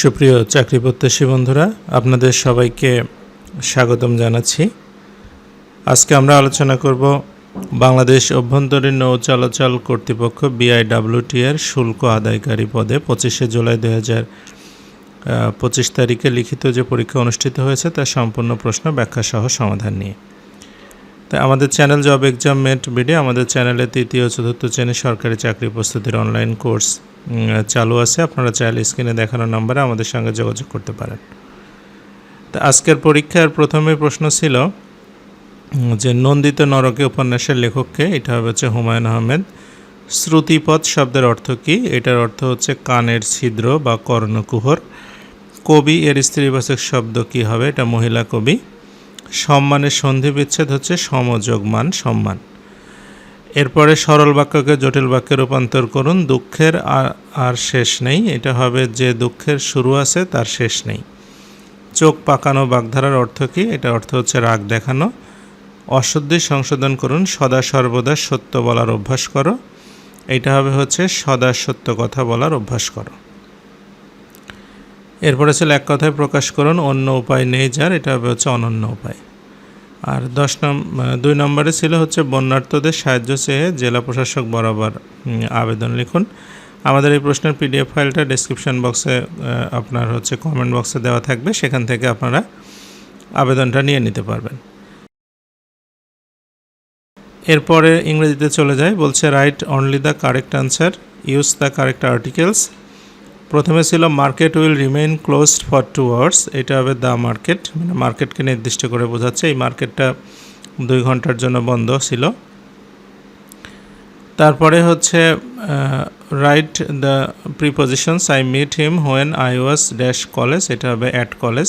সুপ্রিয় চাকরি প্রত্যাশী বন্ধুরা, আপনাদের সবাইকে স্বাগতম জানাচ্ছি। আজকে আমরা আলোচনা করব বাংলাদেশ অভ্যন্তরীণ নৌ চলাচল কর্তৃপক্ষ বিআইডাব্লিউটি এর শুল্ক আদায়কারী পদে পঁচিশে জুলাই দুই হাজার পঁচিশ তারিখে লিখিত যে পরীক্ষা অনুষ্ঠিত হয়েছে, তার সম্পূর্ণ প্রশ্ন ব্যাখ্যা সহ সমাধান নিয়ে। তাই আমাদের channel job exam mate BD আমাদের চ্যানেলে তৃতীয় চতুর্থ শ্রেণির সরকারি চাকরি প্রস্তুতির অনলাইন কোর্স চালু আছে। আপনারা চাইলে স্ক্রিনে দেখানো নম্বরে আমাদের সঙ্গে যোগাযোগ করতে পারেন। তো আজকের পরীক্ষার প্রথমে প্রশ্ন ছিল যে নন্দিত নরকে উপন্যাসের লেখককে, এটা হবে হচ্ছে হুমায়ুন আহমেদ। শ্রুতিপথ শব্দের অর্থ কী? এটার অর্থ হচ্ছে কানের ছিদ্র বা কর্ণকুহর। কবি এর স্ত্রীবাচক শব্দ কী হবে? এটা মহিলা কবি সম্মানের সন্ধি বিচ্ছেদ হচ্ছে সমযোগমান সম্মান। এরপরে সরল বাক্যকে জটিল বাক্যে রূপান্তর করুন, দুঃখের আর- আর শেষ নেই, এটা হবে যে দুঃখের শুরু আছে তার শেষ নেই। চোখ পাকানো বাগধারার অর্থ কী? এটা অর্থ হচ্ছে রাগ দেখানো। অশুদ্ধি সংশোধন করুন, সদা সর্বদা সত্য বলার অভ্যাস করো। এটা হবে হচ্ছে সদা সত্য কথা বলার অভ্যাস করো। এরপরে ছিল এক কথায় প্রকাশ করুন, অন্য উপায় নেই যার, এটা হবে হচ্ছে অনন্য উপায়। আর দশ নম্বর দুই নম্বরে ছিল হচ্ছে বন্যার্থদের সাহায্য চেয়ে জেলা প্রশাসক বরাবর আবেদন লিখুন। আমাদের এই প্রশ্নের পিডিএফ ফাইলটা ডেসক্রিপশন বক্সে আপনার হচ্ছে কমেন্ট বক্সে দেওয়া থাকবে। সেখান থেকে আপনারা আবেদনটা নিয়ে নিতে পারবেন। এরপরে ইংরেজিতে চলে যায় বলছে write only the correct answer use the correct articles প্রথমে ছিল market will remain closed for two hours এটা হবে দ্য মার্কেট মানে মার্কেটকে নির্দিষ্ট করে বোঝাচ্ছে। এই মার্কেটটা দুই ঘণ্টার জন্য বন্ধ ছিল। তারপরে হচ্ছে write the prepositions I meet him when I was dash college এটা হবে at college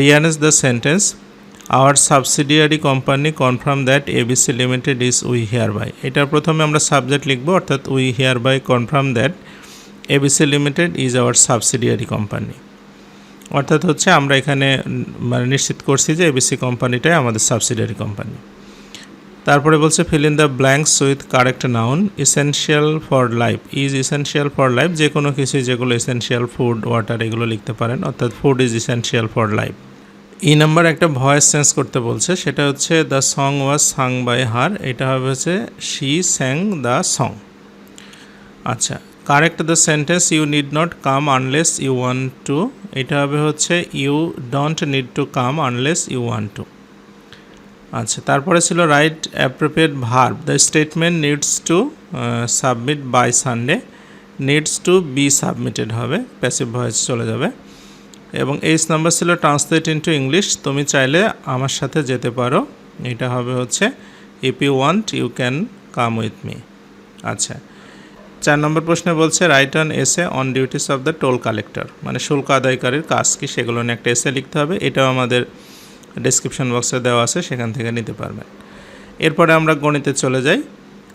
rearrange the sentence our subsidiary company confirm that ABC limited is we hereby এটার প্রথমে আমরা সাবজেক্ট লিখব, অর্থাৎ we hereby confirm that ABC limited is our subsidiary company অর্থাৎ হচ্ছে আমরা এখানে মানে নিশ্চিত করছি যে এবিসি কোম্পানিটাই আমাদের সাবসিডিয়ারি কোম্পানি তারপরে বলছে fill in the blanks with correct noun essential for life is essential for life যে কোনো কিছু যেগুলো ইসেনশিয়াল ফুড ওয়াটার এগুলো লিখতে পারেন। অর্থাৎ food is essential for life E number একটা ভয়েস চেঞ্জ করতে বলছে, সেটা হচ্ছে the song was sung by her এটা হবে হচ্ছে শি স্যাং দ্য সং আচ্ছা correct the sentence you need not come unless you want to এটা হবে হচ্ছে you don't need to come unless you want to আচ্ছা তারপরে ছিল write appropriate verb the statement needs to submit by Sunday needs to be submitted হবে passive voice চলে যাবে। এবং এইচ নাম্বার ছিল ট্রান্সলেট ইন্টু ইংলিশ তুমি চাইলে আমার সাথে যেতে পারো। এটা হবে হচ্ছে if you want you can come with me আচ্ছা চার নম্বর প্রশ্নে বলছে write an essay on duties of the toll collector মানে শুল্ক আদায়কারীর কাজ কি সেগুলো নিয়ে একটা এসে লিখতে হবে, এটাও আমাদের ডেসক্রিপশন বক্সে দেওয়া আছে, সেখান থেকে নিতে পারবেন। এরপরে আমরা গণিতে চলে যাই।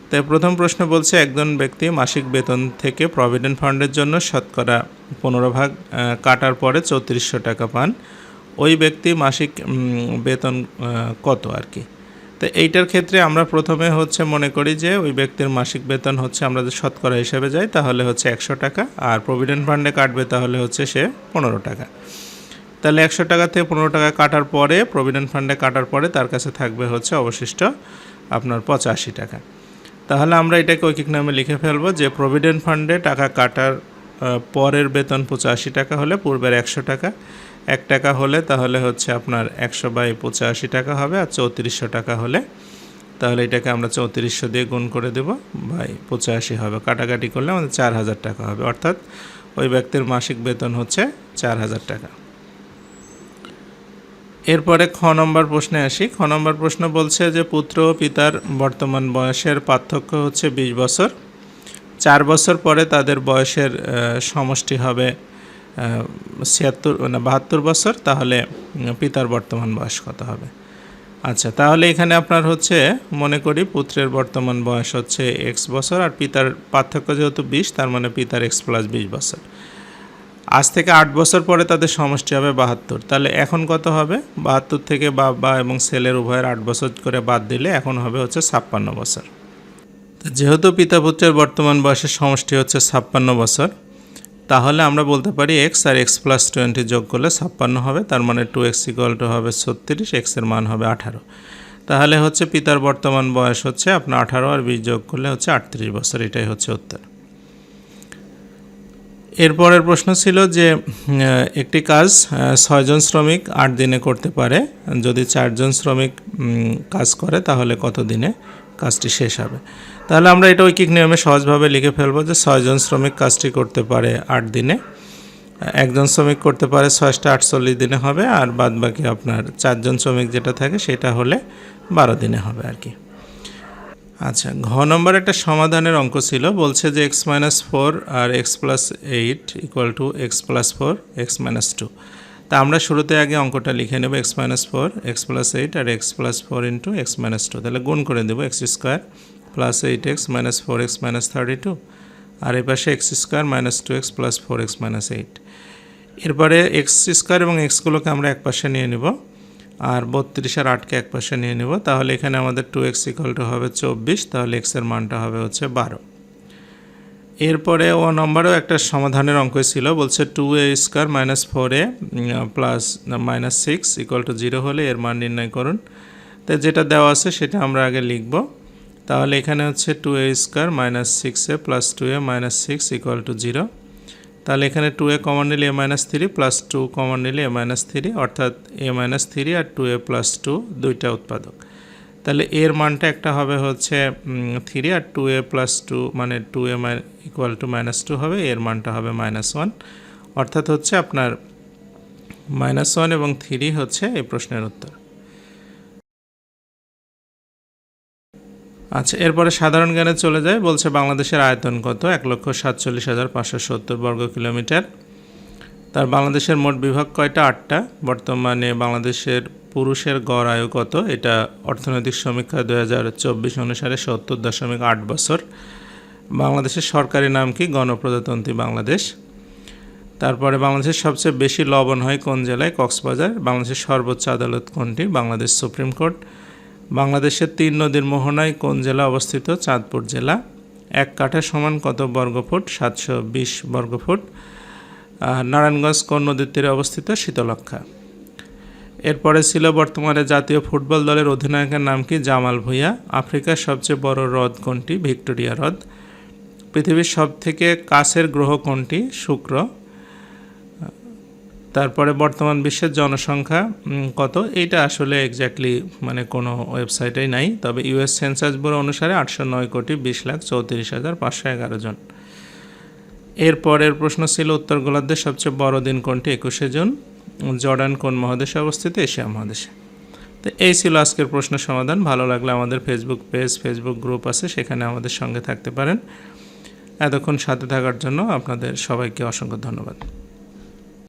তাই প্রথম প্রশ্ন বলছে, একজন ব্যক্তি মাসিক বেতন থেকে প্রভিডেন্ট ফান্ডের জন্য শতকরা পনেরো ভাগ কাটার পরে চৌত্রিশশো টাকা পান। ওই ব্যক্তি মাসিক বেতন কত আর কি? তো এইটার ক্ষেত্রে আমরা প্রথমে হচ্ছে মনে করি যে ওই ব্যক্তির মাসিক বেতন হচ্ছে আমরা যদি শতকরা হিসেবে যাই, তাহলে হচ্ছে একশো টাকা। আর প্রভিডেন্ট ফান্ডে কাটবে তাহলে হচ্ছে সে পনেরো টাকা। তাহলে একশো টাকা থেকে পনেরো টাকা কাটার পরে, প্রভিডেন্ট ফান্ডে কাটার পরে তার কাছে থাকবে হচ্ছে অবশিষ্ট আপনার পঁচাশি টাকা। তাহলে আমরা এটাকে ঐকিক নামে লিখে ফেলব যে প্রভিডেন্ট ফান্ডে টাকা কাটার পরের বেতন পঁচাশি টাকা হলে পূর্বের একশো টাকা। এক টাকা হলে তাহলে হচ্ছে আপনার একশো বাই পঁচাশি টাকা হবে আর চৌত্রিশশো টাকা হলে তাহলে এটাকে আমরা চৌত্রিশশো দিয়ে গুণ করে দেবো বাই পঁচাশি হবে। কাটাকাটি করলে আমাদের চার হাজার টাকা হবে। অর্থাৎ ওই ব্যক্তির মাসিক বেতন হচ্ছে চার হাজার টাকা। এরপরে খ নম্বর প্রশ্নে আসি। খ নম্বর প্রশ্ন বলছে যে পুত্র ও পিতার বর্তমান বয়সের পার্থক্য হচ্ছে বিশ বছর। চার বছর পরে তাদের বয়সের সমষ্টি হবে ছিয়াত্তর, না, বাহাত্তর বছর, তাহলে পিতার বর্তমান বয়স কত হবে? আচ্ছা তাহলে এখানে আপনার হচ্ছে, মনে করি পুত্রের বর্তমান বয়স হচ্ছে এক্স বছর আর পিতার পার্থক্য যেহেতু বিশ, তার মানে পিতার এক্স প্লাস বিশ বছর। আজ থেকে আট বছর পরে তাদের সমষ্টি হবে বাহাত্তর। তাহলে এখন কত হবে? বাহাত্তর থেকে বাবা এবং ছেলের উভয়ের আট বছর করে বাদ দিলে এখন হবে হচ্ছে ছাপ্পান্ন বছর। যেহেতু পিতা পুত্রের বর্তমান বয়সের সমষ্টি হচ্ছে ছাপ্পান্ন বছর তাহলে আমরা বলতে পারি এক্স আর এক্স প্লাস টোয়েন্টি যোগ করলে ছাপ্পান্ন হবে, তার মানে টু এক্স ইকুয়াল টু হবে ছত্রিশ এক্সের মান হবে আঠারো। তাহলে হচ্ছে পিতার বর্তমান বয়স হচ্ছে আপনার আঠারো আর বিশ যোগ করলে হচ্ছে আটত্রিশ বছর, এটাই হচ্ছে উত্তর। এরপরের প্রশ্ন ছিল যে একটি কাজ ছয়জন শ্রমিক আট দিনে করতে পারে। যদি চারজন শ্রমিক কাজ করে তাহলে কত দিনে? কাজটি শেষ হবে। তাহলে আমরা এটা ঐকিক নিয়মে সহজভাবে লিখে ফেলব যে ছয়জন শ্রমিক কাজটি করতে পারে আট দিনে। একজন শ্রমিক করতে পারে ছয়শটা আটচল্লিশ দিনে হবে আর বাদ বাকি আপনার চারজন শ্রমিক যেটা থাকে সেটা হলে বারো দিনে হবে আর কি। আচ্ছা ঘ নম্বর একটা সমাধানের অঙ্ক ছিল, বলছে যে X minus four R X plus eight equal to X plus four, X minus two. তা আমরা শুরুতে আগে অঙ্কটা লিখে নেব X minus four X plus eight আর X plus four into X minus two তাহলে গুণ করে দেবো X square plus eight X minus four X minus thirty two আর এই পাশে X square minus two X plus four X minus eight এরপরে x square এবং এক্সগুলোকে আমরা এক পাশে নিয়ে নেব আর বত্রিশ আর আটকে এক পাশে নিয়ে নেব। তাহলে এখানে আমাদের টু এক্স ইকাল টু হবে চব্বিশ, তাহলে এক্সের মানটা হবে হচ্ছে বারো। এরপরে ও নম্বরেও একটা সমাধানের অঙ্ক ছিল, বলছে two A square minus four A plus minus six equal to zero হলে এর মান নির্ণয় করুন। তো যেটা দেওয়া আছে সেটা আমরা আগে লিখব। তাহলে এখানে হচ্ছে two A square minus six A plus two A minus six equal to zero তাহলে এখানে টু এ কমন নিলে A minus three plus two common নিলে এ মাইনাস থ্রি অর্থাৎ এ মাইনাস থ্রি আর টু এ প্লাস টু দুইটা উৎপাদক। তাহলে এর মানটা একটা হবে হচ্ছে থ্রি আর টু এ প্লাস টু মানে two A equal to minus two হবে, এর মানটা হবে মাইনাস ওয়ান অর্থাৎ হচ্ছে আপনার মাইনাস ওয়ান এবং থ্রি হচ্ছে এই প্রশ্নের উত্তর। আচ্ছা এরপরে সাধারণ জ্ঞানে চলে যায় বলছে বাংলাদেশের আয়তন কত? এক লক্ষ সাতচল্লিশ হাজার পাঁচশো সত্তর বর্গ কিলোমিটার। তার বাংলাদেশের মোট বিভাগ কয়টা? আটটা। বর্তমানে বাংলাদেশের পুরুষের গড় আয়ু কত? এটা অর্থনৈতিক সমীক্ষা দু হাজার চব্বিশ অনুসারে সত্তর দশমিক আট বছর। বাংলাদেশের সরকারি নাম কি? গণপ্রজাতন্ত্রী বাংলাদেশ। তারপরে বাংলাদেশের সবচেয়ে বেশি লবণ হয় কোন জেলায়? কক্সবাজার। বাংলাদেশের সর্বোচ্চ আদালত কোনটি? Bangladesh supreme court. বাংলাদেশের তিন নদীর মোহনায় কোন জেলা অবস্থিত? চাঁদপুর জেলা। এক কাঠা সমান কত বর্গফুট? সাতশো বিশ বর্গফুট। নারায়ণগঞ্জ কোন নদীর তীরে অবস্থিত? শীতলক্ষা এরপরে ছিল বর্তমানে জাতীয় ফুটবল দলের অধিনায়কের নাম কি? জামাল ভুঁইয়া। আফ্রিকার সবচেয়ে বড় হ্রদ কোনটি? ভিক্টোরিয়া হ্রদ। পৃথিবীর সব থেকে কাছের গ্রহ কোনটি? শুক্র। তারপরে বর্তমান বিশ্বের জনসংখ্যা কত? এইটা আসলে এক্স্যাক্টলি মানে কোনো ওয়েবসাইটেই নাই, তবে ইউএস সেন্সাস ব্যুরো অনুসারে আটশো নয় কোটি বিশ লাখ চৌত্রিশ হাজার পাঁচশো এগারো জন। এরপরের প্রশ্ন ছিল উত্তর গোলার্ধের সবচেয়ে বড় দিন কোনটি? একুশে জুন। জর্ডান কোন মহাদেশে অবস্থিত? এশিয়া মহাদেশে। তো এই ছিল আজকের প্রশ্ন সমাধান। ভালো লাগলে আমাদের ফেসবুক পেজ ফেসবুক গ্রুপ আছে, সেখানে আমাদের সঙ্গে থাকতে পারেন। এতক্ষণ সাথে থাকার জন্য আপনাদের সবাইকে অসংখ্য ধন্যবাদ।